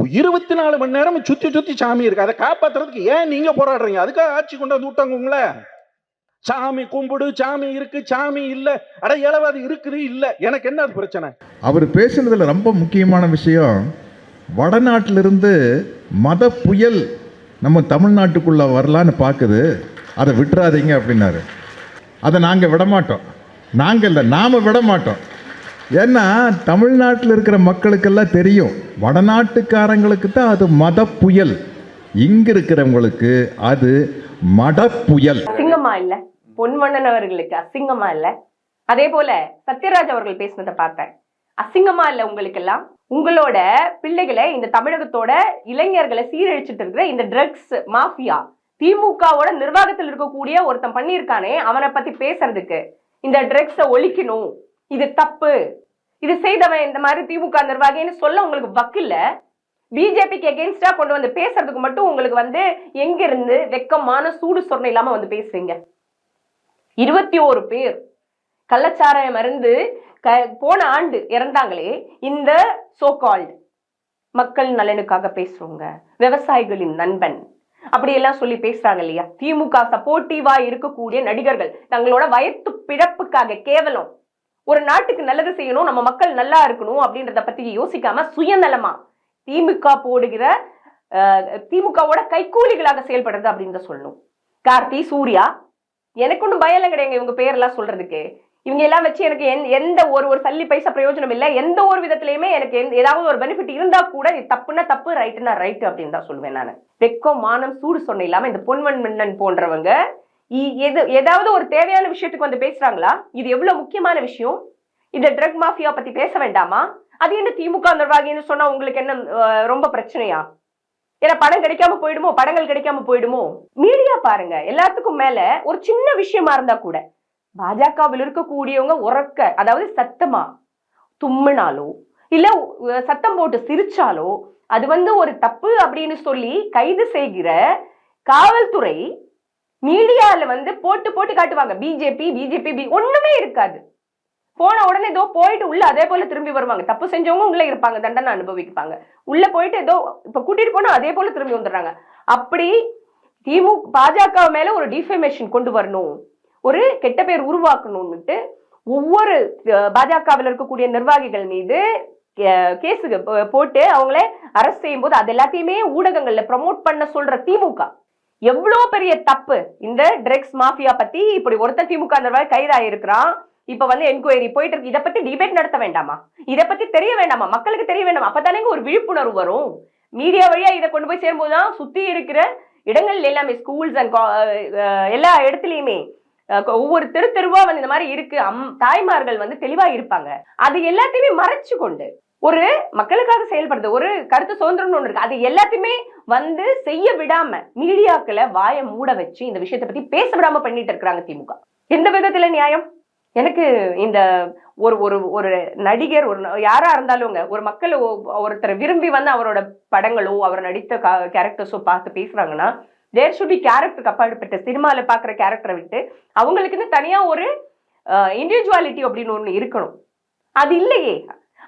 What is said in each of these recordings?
இருபத்தி நாலு மணி நேரம் சுத்தி சுத்தி சாமி இருக்கு. அதை காப்பாத்துறதுக்கு ஏன் நீங்க போராடுறீங்க? அதுக்காக ஆட்சி கொண்டு வந்து விட்டாங்க உங்களை சாமி கும்பிடு சாமி இருக்கு சாமி இல்ல. அட இளவாது இருக்குது இல்ல. எனக்கு என்ன அது பிரச்சனை? அவர் பேசுனதுல ரொம்ப முக்கியமான விஷயம் வடநாட்டிலிருந்து மத புயல் நம்ம தமிழ்நாட்டுக்குள்ள வரலான்னு பார்க்குது அதை விட்டுறாதீங்க அப்படின்னாரு. அதை நாங்கள் விடமாட்டோம். நாங்கள் இல்லை நாம் விட மாட்டோம் ஏன்னா தமிழ்நாட்டில் இருக்கிற மக்களுக்கெல்லாம் தெரியும். வடநாட்டுக்காரங்களுக்கு தான் அது மத புயல் இங்க இருக்கிறவங்களுக்கு அது மட புயல் அசிங்கமா இல்ல. பொன்வண்ணன் அவர்களுக்கு அசிங்கமா இல்ல. அதே போல சத்யராஜ் அவர்கள் பேசினதை பார்த்தேன். அசிங்கமா இல்ல உங்களுக்கு எல்லாம் உங்களோட பிள்ளைகளை இந்த தமிழகத்தோட இளைஞர்களை சீரழிச்சிட்டு இருக்கிற இந்த ட்ரக்ஸ் மாஃபியா திமுகவோட நிர்வாகத்தில் இருக்கக்கூடிய ஒருத்தன் பண்ணியிருக்கானே அவனை பத்தி பேசுறதுக்கு. இந்த ட்ரக்ஸை ஒழிக்கணும். இது தப்பு. இது செய்தவன் இந்த மாதிரி திமுக நிர்வாகின்னு சொல்ல உங்களுக்கு வக்கில்ல. பிஜேபிக்கு எகென்ஸ்டா கொண்டு வந்து பேசுறதுக்கு மட்டும் உங்களுக்கு வந்து எங்க இருந்து வெக்கமான சூடு சொரணை இல்லாம வந்து பேசுறீங்க. இருபத்தி ஓரு பேர் கள்ளச்சாராயம் மருந்து க போன ஆண்டு இறந்தாங்களே இந்த சோகால்டு மக்கள் நலனுக்காக பேசுறவங்க விவசாயிகளின் நண்பன் அப்படியெல்லாம் சொல்லி பேசுறாங்க இல்லையா? திமுக சப்போர்ட்டிவா இருக்கக்கூடிய நடிகர்கள் தங்களோட வயத்து பிழப்புக்காக கேவலம். ஒரு நாட்டுக்கு நல்லது செய்யணும் நம்ம மக்கள் நல்லா இருக்கணும் அப்படின்றத பத்தி யோசிக்காம சுயநலமா திமுக போடுகிற திமுகவோட கைக்கூலிகளாக செயல்படுறது அப்படின்னு தான் சொல்லணும். கார்த்தி சூர்யா எனக்கு ஒன்றும் பயம் இல்லை கிடையாது இவங்க பேரெல்லாம் சொல்றதுக்கு. இவங்க எல்லாம் வச்சு எனக்கு எந்த- எந்த ஒரு ஒரு சல்லி பைசா பிரயோஜனம் இல்லை. எந்த ஒரு விதத்திலயுமே எனக்கு எந்த- ஏதாவது ஒரு பெனிஃபிட் இருந்தா கூட இது தப்புன்னா தப்பு ரைட்டுனா ரைட்டு அப்படின்னு தான் சொல்லுவேன் நான். வெக்கம் மானம் சூடு சொன்ன இல்லாம இந்த பொன்வன் மன்னன் போன்றவங்க எது ஏதாவது ஒரு தேவையான விஷயத்துக்கு வந்து பேசுறாங்களா? இது எவ்வளவு முக்கியமான விஷயம்? இந்த ட்ரக் மாஃபியா பத்தி பேச வேண்டாமா? அது என்ன திமுக நிர்வாகின்னு சொன்னா உங்களுக்கு என்ன ரொம்ப பிரச்சனையா? ஏன்னா படம் கிடைக்காம போயிடுமோ? படங்கள் கிடைக்காம போயிடுமோ? மீடியா பாருங்க எல்லாத்துக்கும் மேல ஒரு சின்ன விஷயமா இருந்தா கூட பாஜகவில் இருக்கக்கூடியவங்க உறக்க அதாவது சத்தமா தும்மினாலோ இல்ல சத்தம் போட்டு சிரிச்சாலோ அது வந்து ஒரு தப்பு அப்படின்னு சொல்லி கைது செய்கிற காவல்துறை மீடியால வந்து போட்டு போட்டு காட்டுவாங்க. பிஜேபி பிஜேபி பி ஒண்ணுமே இருக்காது. போன உடனே ஏதோ போயிட்டு உள்ள அதே போல திரும்பி வருவாங்க. தப்பு செஞ்சவங்க உள்ள இருப்பாங்க. தண்டனை அனுபவிப்பாங்க. உள்ள போயிட்டு ஏதோ இப்ப கூட்டிட்டு போனா அதே போல திரும்பி வந்துடுறாங்க. அப்படி திமுக பாஜக மேல ஒரு டிஃபமேஷன் கொண்டு வரணும். ஒரு கெட்ட பேர் உருவாக்கணும்னுட்டு ஒவ்வொரு பாஜகவில் இருக்கக்கூடிய நிர்வாகிகள் மீது கேஸுக்கு போட்டு அவங்கள அரெஸ்ட் செய்யும்போது அது எல்லாத்தையுமே ஊடகங்கள்ல ப்ரமோட் பண்ண சொல்ற திமுக. எவ்வளவு பெரிய தப்பு? இந்த ட்ரக்ஸ் மாஃபியா பத்தி இப்படி ஒருத்தர் திமுக நிர்வாகி கைதாயிருக்கிறான். இப்ப வந்து என்கொயரி போயிட்டு இருக்கு. இதை பத்தி டிபேட் நடத்த வேண்டாமா? இதை பத்தி தெரிய வேண்டாமா? மக்களுக்கு தெரிய வேண்டாமா? அப்பதானேங்க ஒரு விழிப்புணர்வு வரும். மீடியா வழியா இதை கொண்டு போய் சேரும்போதுதான் சுத்தி இருக்கிற இடங்கள் எல்லாமே ஸ்கூல்ஸ் அண்ட் எல்லா இடத்துலயுமே ஒவ்வொரு தெரு தெருவா வந்து இந்த மாதிரி இருக்கு. அம் தாய்மார்கள் வந்து தெளிவா இருப்பாங்க. அது எல்லாத்தையுமே மறைச்சு கொண்டு ஒரு மக்களுக்காக செயல்படுறது ஒரு கருத்து சுதந்திரம்னு ஒன்று இருக்கு. அது எல்லாத்தையுமே வந்து செய்ய விடாம மீடியாக்களை வாயை மூட வச்சு இந்த விஷயத்தை பத்தி பேச விடாம பண்ணிட்டு இருக்கிறாங்க திமுக. எந்த விதத்துல நியாயம்? எனக்கு இந்த ஒரு ஒரு ஒரு நடிகர் ஒரு யாரா இருந்தாலும்ங்க ஒரு மக்கள் ஒ- ஒருத்தரை விரும்பி வந்து அவரோட படங்களோ அவர் நடித்த கேரக்டர்ஸோ பார்த்து பேசுறாங்கன்னா தேர் ஷுட் பி கேரக்டருக்கு அப்பாற்பட்ட சினிமால பாக்குற கேரக்டரை விட்டு அவங்களுக்குன்னு தனியா ஒரு இண்டிவிஜுவாலிட்டி அப்படின்னு ஒன்று இருக்கணும். அது இல்லையே.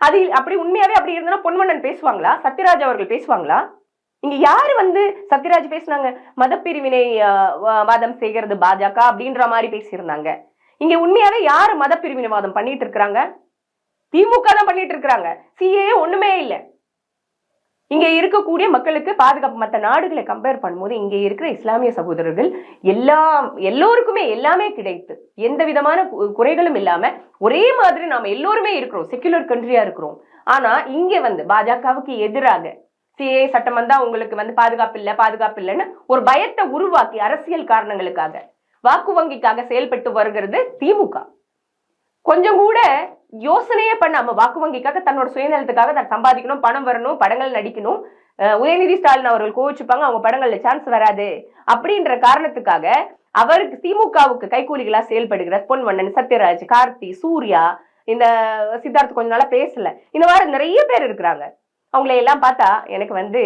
அது அப்படி உண்மையாவே அப்படி இருந்தா பொன்மன்னன் பேசுவாங்களா? சத்யராஜ் அவர்கள் பேசுவாங்களா? இங்க யாரு வந்து சத்யராஜ் பேசுனாங்க? மதப்பிரிவினை வாதம் செய்கிறது பாஜக அப்படின்ற மாதிரி பேசியிருந்தாங்க. இங்க உண்மையாவே யாரு மதப்பிரிவினைவாதம் பண்ணிட்டு இருக்கிறாங்க? திமுக தான் பண்ணிட்டு இருக்கிறாங்க. சிஏ ஒண்ணுமே இல்லை. இங்கே இருக்கக்கூடிய மக்களுக்கு பாதுகாப்பு மற்ற நாடுகளை கம்பேர் பண்ணும்போது இங்கே இருக்கிற இஸ்லாமிய சகோதரர்கள் எல்லா எல்லோருக்குமே எல்லாமே கிடைத்து எந்த விதமான குறைகளும் இல்லாமல் ஒரே மாதிரி நாம் எல்லோருமே இருக்கிறோம். செக்யுலர் கண்ட்ரியாக இருக்கிறோம். ஆனால் இங்கே வந்து பாஜகவுக்கு எதிராக சிஏ சட்டம் வந்தால் உங்களுக்கு வந்து பாதுகாப்பு இல்லை பாதுகாப்பு இல்லைன்னு ஒரு பயத்தை உருவாக்கி அரசியல் காரணங்களுக்காக வாக்கு வங்கிக்காக செயல்பட்டு வருகிறது திமுக. கொஞ்சம் கூட யோசனையே பண்ணாம வாக்கு வங்கிக்காக தன்னோட சுயநலத்துக்காக தான் சம்பாதிக்கணும் பணம் வரணும் படங்கள் நடிக்கணும். உதயநிதி ஸ்டாலின் அவர்கள் கோவிச்சுப்பாங்க அவங்க படங்கள்ல சான்ஸ் வராது. அப்படின்ற காரணத்துக்காக அவருக்கு திமுகவுக்கு கைக்கூலிகளா செயல்படுகிற பொன்வண்ணன் சத்யராஜ் கார்த்தி சூர்யா இந்த சித்தார்த் கொஞ்ச நாளா பேசல. இந்த மாதிரி நிறைய பேர் இருக்கிறாங்க. அவங்களை எல்லாம் பார்த்தா எனக்கு வந்து